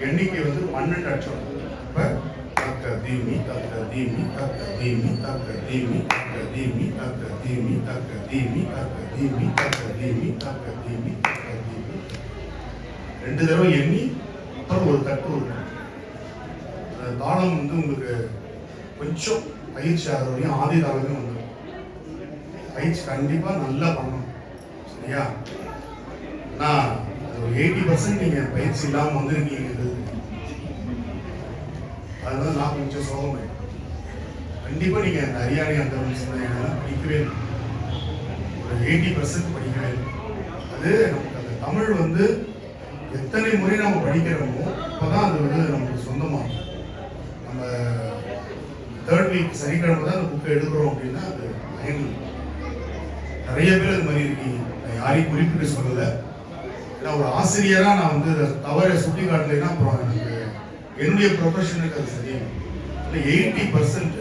எண்ணிக்கை வந்து பன்னெண்டு அட்சம் இப்போ தக்க தீமி தக்க தீமி தக்க தீமி தக்க தீமி தக்க தீமி தக்க தீமி தக்க தீமி தக்க தீமி தக்க தீமி தக்க தீமி தக்க தீமி ரெண்டு தடவை எண்ணி அப்புறம் ஒரு தட்டு ஒரு தட்டு. தாளம் வந்து உங்களுக்கு கொஞ்சம் பயிற்சி ஆகிற வரையும் ஆதி தாளமே வந்துடும் பயிற்சி கண்டிப்பாக நல்லா பண்ணணும் சரியா நான் எயிட்டி பர்சன்ட் நீங்கள் பயிற்சி இல்லாமல் வந்திருக்கீங்க அதனால நான் கொஞ்சம் சோகமாயிட்டேன். கண்டிப்பாக நீங்கள் அந்த ஹரியாணி அந்த எல்லாம் படிக்கவே ஒரு எயிட்டி பர்சன்ட் படிக்கவே அது நமக்கு அந்த தமிழ் வந்து எத்தனை முறை நம்ம படிக்கிறோமோ அப்பதான் அது வந்து நமக்கு சொந்தமாகும். நம்ம தேர்ட் வீக் சனிக்கிழமை தான் அந்த புக்கை எடுக்கிறோம் அப்படின்னா அது பயன் நிறைய பேர் அது மாதிரி இருக்கீங்க. யாரையும் குறிப்பிட்டு சொல்லலை. ஏன்னா ஒரு ஆசிரியரா நான் வந்து தவறை சுட்டி காட்டலைன்னா அப்புறம் எனக்கு என்னுடைய ப்ரொஃபஷனுக்கு அது சரியில்லை. எயிட்டி பர்சன்ட்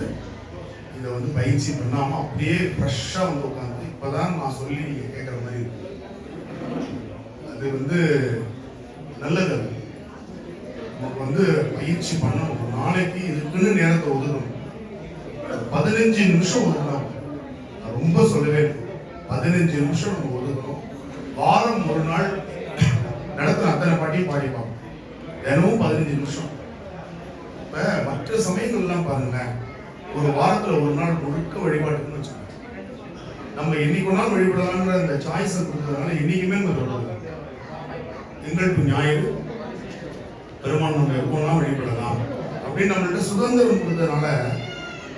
இதை வந்து பயிற்சி பண்ணாமல் அப்படியே ஃப்ரெஷ்ஷாக வந்து உட்காந்து இப்போதான் நான் சொல்லி நீங்கள் கேட்குற மாதிரி இருக்கு. அது வந்து நல்லது அது. நமக்கு வந்து பயிற்சி பண்ணணும். ஒரு நாளைக்கு இதுக்குன்னு நேரத்தை ஒதுக்கணும். பதினஞ்சு நிமிஷம் ஒதுக்கணும். நான் ரொம்ப சொல்லவே பதினஞ்சு நிமிஷம் நம்ம ஒதுக்கணும். வாரம் ஒரு நாள் நடத்துன அத்தனை பாட்டியும் பாடி பார்ப்போம். தினமும் பதினஞ்சு நிமிஷம். இப்ப மற்ற சமயங்கள்லாம் பாருங்களேன் ஒரு வாரத்துல ஒரு நாள் முழுக்க வழிபாட்டுன்னு வச்சுக்கோங்க. நம்ம என்னைக்கு ஒரு நாள் வழிபடலாம்ன்ற அந்த சாய்ஸை கொடுத்ததுனால என்னைக்குமே நம்ம தொடரும் எங்களுக்கு ஞாயிறு பெருமான் நம்ம எப்போலாம் வழிபடலாம். அப்படின்னு நம்மள்கிட்ட சுதந்திரம் கொடுத்ததுனால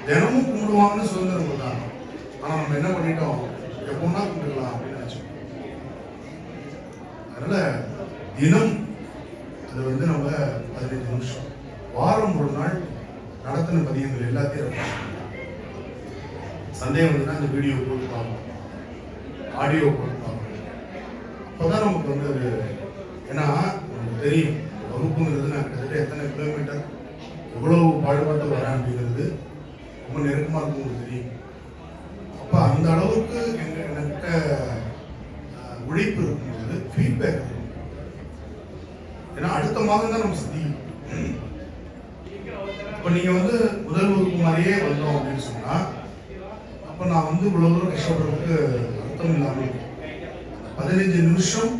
தினமும் கும்பிடுவாங்கன்னு சுதந்திரம் கொடுத்தாங்க. ஆனா நம்ம என்ன பண்ணிட்டோம்? எப்போனா கும்பிடலாம் அப்படின்னு நினைச்சோம். அதனால தினம் அது வந்து நம்ம பதினைந்து நிமிஷம். வாரம் ஒரு நாள் நடத்தின பதியங்கள் எல்லாத்தையும் சந்தேகம் வந்துன்னா அந்த வீடியோ போட்டு பார்ப்போம். ஆடியோ போட்டு பார்ப்போம். அப்போதான் நமக்கு வந்து அது ஏன்னா நமக்கு தெரியும். வகுப்புங்கிறது நான் கிட்டத்தட்ட எத்தனை கிலோமீட்டர் எவ்வளவு பாடுபட்டு வரேன் அப்படிங்கிறது ரொம்ப நெருக்கமாக இருக்கும் உங்களுக்கு தெரியும். அப்போ அந்த அளவுக்கு எங்கள் என்கிட்ட உழைப்பு இருக்கும்போது ஃபீட்பேக் இருக்கும் ஏன்னா அடுத்த மாதம் தான் நம்ம சந்திக்கணும் இப்போ நீங்கள் வந்து முதல் வகுப்பு மாதிரியே வந்தோம் அப்படின்னு சொன்னால் அப்போ நான் வந்து இவ்வளோ தூரம் கஷ்டப்படுறதுக்கு அர்த்தம் இல்லாமல் இருக்கும். பதினைஞ்சு நிமிஷம்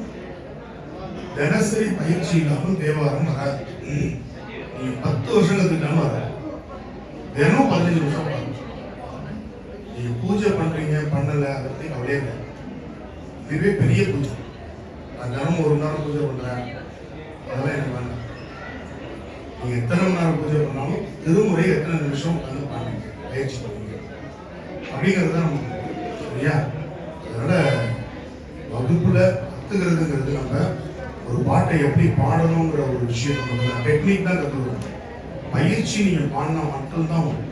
தினசரி பயிற்சி இல்லாமல் தேவாரம் வராது. நீங்கள் பத்து வருஷம் கத்துக்கிட்டாலும் வராது. தினம் பதினஞ்சு நிமிஷம் நீங்கள் பூஜை பண்ணுறீங்க பண்ணலை அதை பற்றி கவலையே இல்லை. இதுவே பெரிய பூஜை. நான் தினமும் ஒரு நேரம் பூஜை பண்ணுறேன் அதெல்லாம் எனக்கு வேண்டாம். நீங்க எத்தனை மணி நேரம் பூஜை பண்ணாலும் திருமுறை எத்தனை நிமிஷம் உட்காந்து பண்ணுங்க பயிற்சி பண்ணுங்க. அப்படிங்கிறது தான் சரியா? அதனால வகுப்புல கத்துக்கிறதுங்கிறது நம்ம ஒரு பாட்டை எப்படி பாடணுங்கிற ஒரு விஷயம் நம்ம டெக்னிக் தான் கற்றுக்கணும் பயிற்சி நீங்க பாடினா மட்டும்தான் வரும்.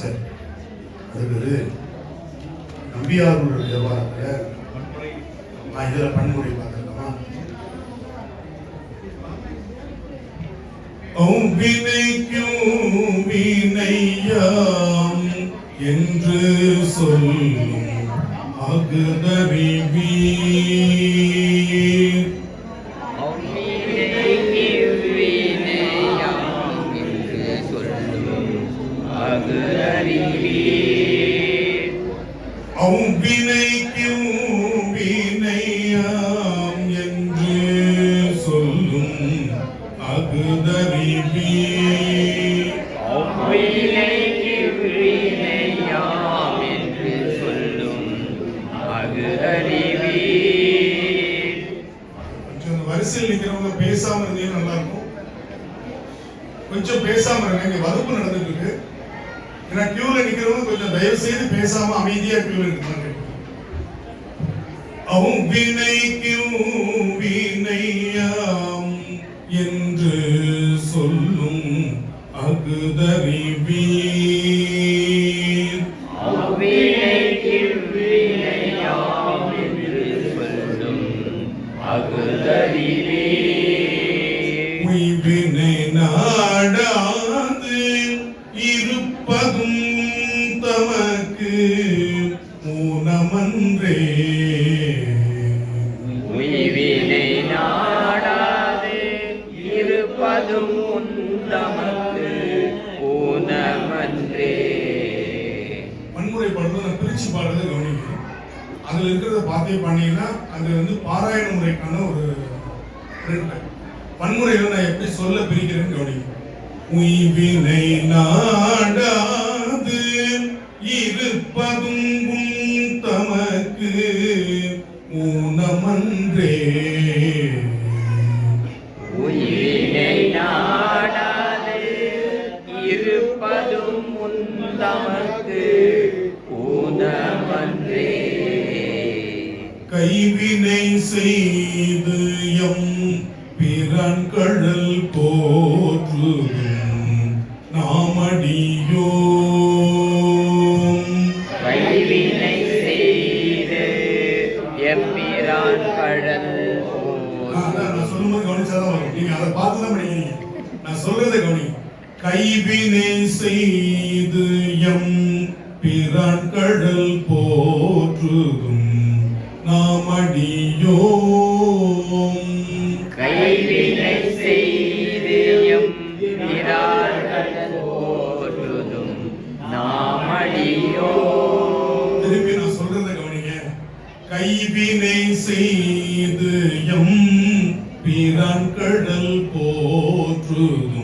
சரி. அதுக்கு நம்பியாருடைய வியாபாரத்தில் நான் பண்ண பன்முறை அவ்வினைக்கும் வினையாம் என்று சொல்லும் அகுதறிவீ இருக்கிறவங்க பேசாம இருந்தீங்கன்னா நல்லா இருக்கும் கொஞ்சம் பேசாம இருங்க இங்க வகுப்பு நடந்துட்டு இருக்கு. ஏன்னா கியூல நிக்கிறவங்க கொஞ்சம் தயவு செய்து பேசாம அமைதியா கியூல நிற்கணும் அவன் வினைக்கும் வினை நாடா செய்து எம் பிறன் கடல் போற்றுதும் நாமடியோம் கைவினை செய்து எம்பிரான் கடல் போற்றுதும் நாமடியோ திருப்பி நான் சொல்றத கவனிங்க. கைவினை செய்து எம் பிறன் கடல் போற்றுதும்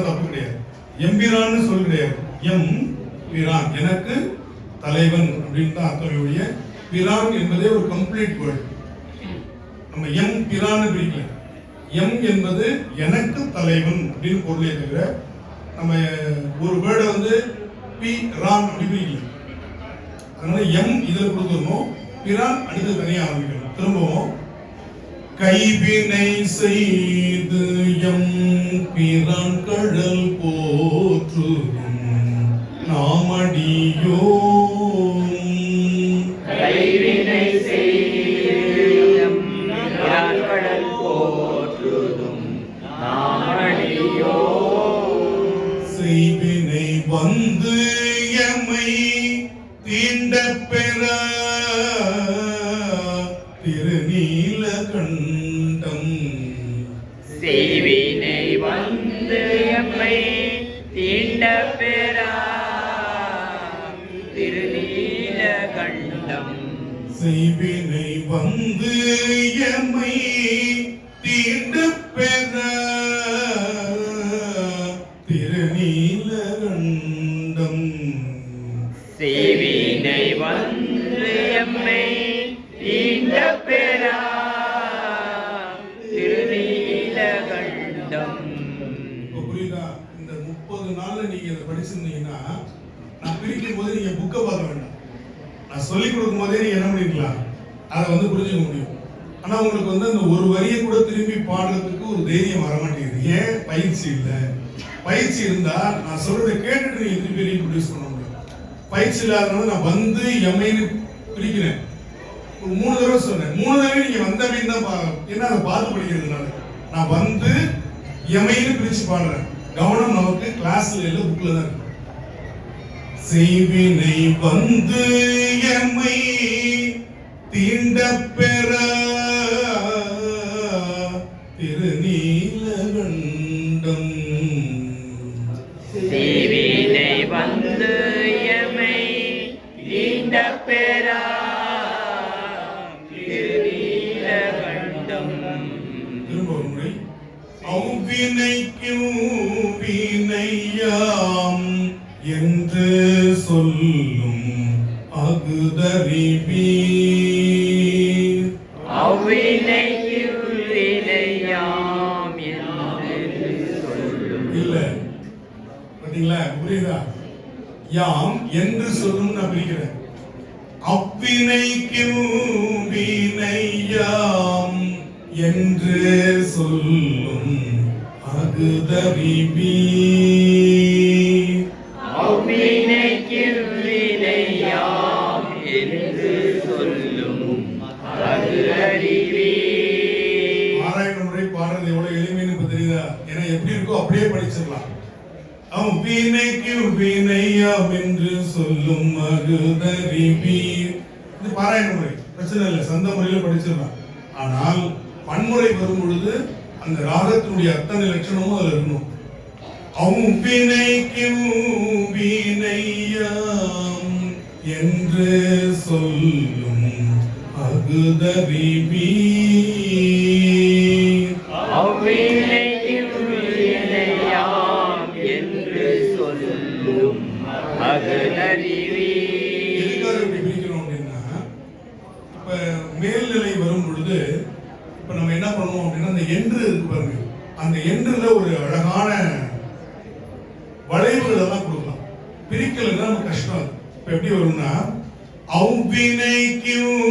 அதை தப்பு கிடையாது. எம்பிரான்னு சொல் கிடையாது. எம் பிரான். எனக்கு தலைவன் அப்படின்னு தான் அர்த்தம் பிரான் என்பதே ஒரு கம்ப்ளீட் வேர்டு நம்ம எம் பிரான்னு பிரிக்கல. எம் என்பது எனக்கு தலைவன் அப்படின்னு பொருளே தவிர நம்ம ஒரு வேர்டை வந்து பி ரான் அப்படி பிரிக்கல. அதனால எம் இதில் கொடுத்துடணும். பிரான் அடுத்து தனியாக ஆரம்பிக்கணும். திரும்பவும் கைவினை செய்து எம் பிரான் கடல் போற்றுதும் நாமடியோம் திருநீல கண்டம் செய்வினை வந்து எம்மை சொல்லிக் கொடுக்கும் போதே நீங்க என்ன பண்ணிக்கலாம் அதை வந்து புரிஞ்சுக்க முடியும். ஆனா உங்களுக்கு வந்து அந்த ஒரு வரியை கூட திரும்பி பாடுறதுக்கு ஒரு தைரியம் வர மாட்டேங்குது. ஏன்? பயிற்சி இல்லை. பயிற்சி இருந்தா நான் சொல்றதை கேட்டுட்டு நீங்க திருப்பி ரீப்ரொடியூஸ் பண்ண முடியும். பயிற்சி இல்லாதனால நான் வந்து எம்ஐன்னு பிரிக்கிறேன். ஒரு மூணு தடவை சொன்னேன். மூணு தடவை நீங்க வந்தமைன்னு தான் பா- என்ன அதை பார்த்து படிக்கிறதுனால? நான் வந்து எமைன்னு பிரிச்சு பாடுறேன். கவனம் நமக்கு கிளாஸ்ல இல்லை புக்ல தான் இருக்கு. செய்வினை வந்து எம்மை தீண்ட பெற புரியுதா? யாம் என்று சொல்லும் நான் பிரிக்கிறேன். வினையாம் என்று சொல்லும் அகுதறிவீர் பாடுறது எவ்வளவு எளிமைன்னு இப்ப தெரியுதா? ஏன்னா எப்படி இருக்கோ அப்படியே படிச்சிடலாம். அவன் வீணைக்கு வீணையாம் என்று சொல்லும் மகுதறிவீர் இது பாராயண முறை. பிரச்சனை இல்லை. சந்த முறையில படிச்சிடலாம். ஆனால் பன்முறை வரும் பொழுது அந்த ராகத்தினுடைய அத்தனை லட்சணமும் அதுல இருக்கணும். அவ்வினைக்கும் வீணையாம் என்று சொல்லும் அகுதறிவீர் இப்ப மேல்நிலை வரும் பொழுது இப்ப நம்ம என்ன பண்ணுவோம் அப்படின்னா அந்த என்று இருக்கு பாருங்க. அந்த என்றுல ஒரு அழகான வளைவுகள் எல்லாம் கொடுக்கலாம். பிரிக்கலைன்னா நமக்கு கஷ்டம். இப்ப எப்படி வரும்னா அவ்வினைக்கும்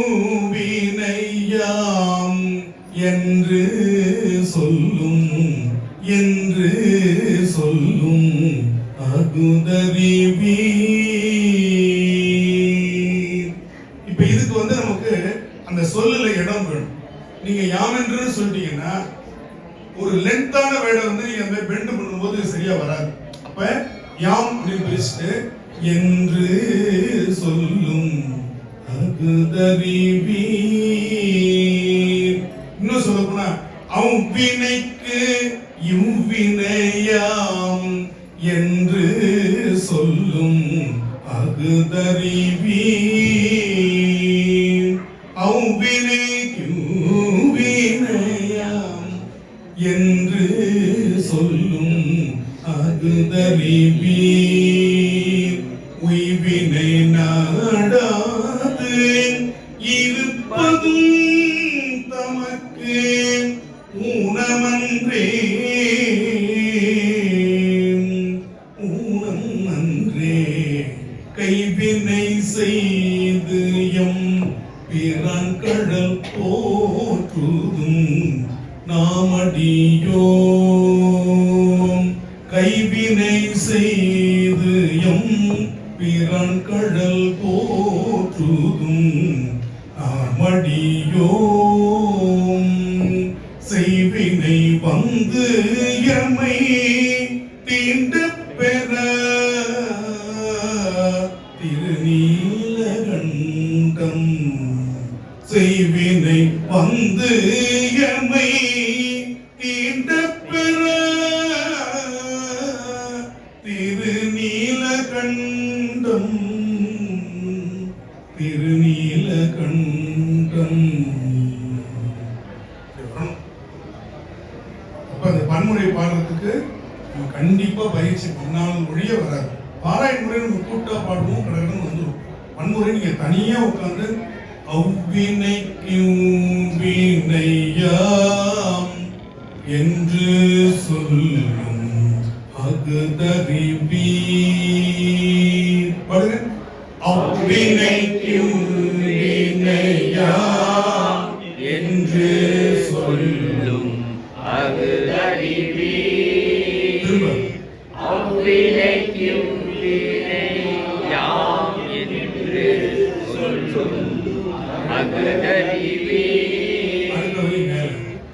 வினையாம் என்று சொல்லும் என்று சொல்லும் அகுதறிவீர் யாமென்று சொல்லிட்டீங்கன்னா ஒரு லென்த்தான வேர்டை வந்து நீங்க அந்த பெண்ட் பண்ணும்போது சரியா வராது. அப்ப யாம் அப்படின்னு பிரிச்சுட்டு என்று சொல்லும். இன்னும் சொல்ல போனா அவ்வினைக்கு இவ்வினையாம் என்று சொல்லும். அகுதறிவி அவ்வினைக்கு அகுதறிவீர் உய்வினை நாடாது. இருப்பதும் தமக்கு ஊனமன்றே. ஊனம் அன்றே கைவினை செய்து எம் பிறன் கடல் போற்றுதும். நாமடியோம் பிறன் கடல் போற்றுதும் நாமடியோம் செய்வினை வந்து எமை தீண்ட பெற திருநீலகண்டம். செய்வினை வந்து எமை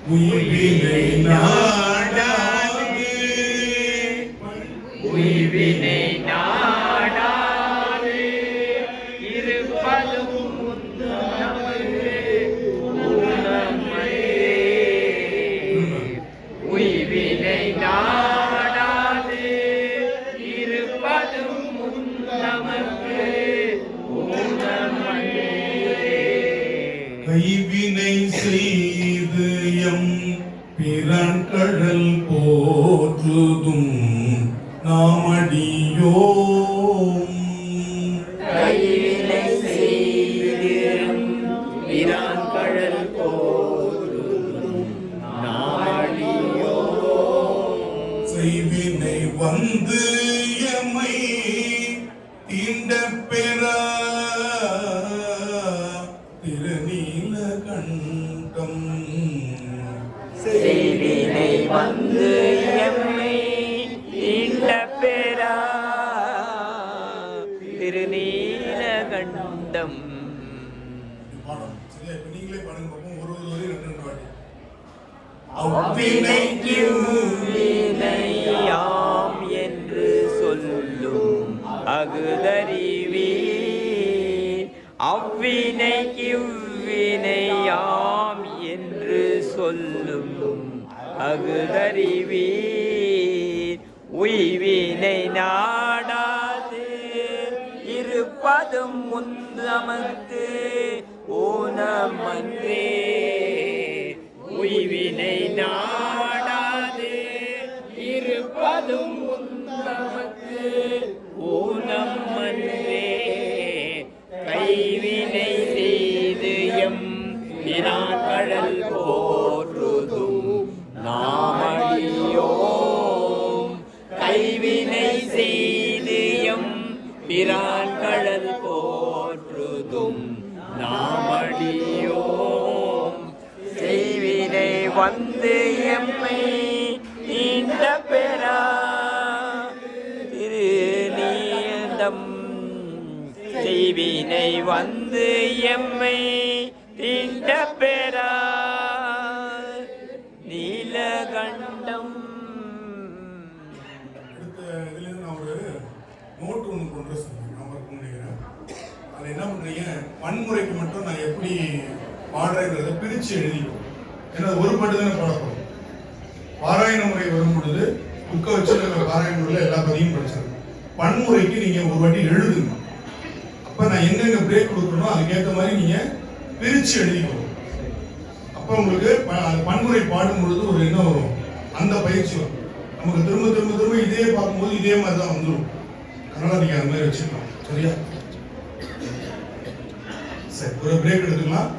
உயிரினை நாடாது அவ்வினைக்கும் வினையாம் என்று சொல்லும் அகுதறிவீர் அவ்வினைக்கு இவ்வினையாம் என்று சொல்லும். அகுதறிவீர் உய்வினை நாடாது இருப்பதும் முந்தமத்து ஓனமன்றே பிரிவினை நாடாது. இருப்பதும் முந்தமத்து ஊனம் மன்றே கைவினை செய்து எம் பிரான்கடல் போற்றுதும். நாமடியோ கைவினை செய்து எம் பிரான்கடல் போற்றுதும். நாமடியோ வந்து எம்மை நீண்ட பெறா திருநீந்தம் செய்வினை வந்து எம்மை தீண்ட பெறா நீலகண்டம். நோட்டு ஒன்று கொண்டு வர சொன்னேன் நினைக்கிறேன் அதில் என்ன பண்ணுறீங்க வன்முறைக்கு மட்டும் நான் எப்படி பாடுறேங்கிறத பிரித்து எழுதிக்கணும் ஏன்னா ஒரு பாட்டு தானே பாடப்படும். பாராயண முறை வரும் பொழுது புக்கை வச்சு நாங்கள் பாராயண முறையில் எல்லா பதியும் படிச்சிருக்கோம். பன்முறைக்கு நீங்கள் ஒரு வாட்டி எழுதுங்க. அப்போ நான் எங்கெங்கே பிரேக் கொடுக்கணும் அதுக்கேற்ற மாதிரி நீங்கள் பிரித்து எழுதிக்கணும் அப்போ உங்களுக்கு ப- பன்முறை பாடும் பொழுது ஒரு என்ன வரும். அந்த பயிற்சி வரும். நமக்கு திரும்ப திரும்ப திரும்ப இதே பார்க்கும்போது இதே மாதிரி தான் வந்துடும் அதனால் நீங்கள் அந்த மாதிரி வச்சுக்கலாம். சரியா? சரி ஒரு பிரேக் எடுத்துக்கலாம்.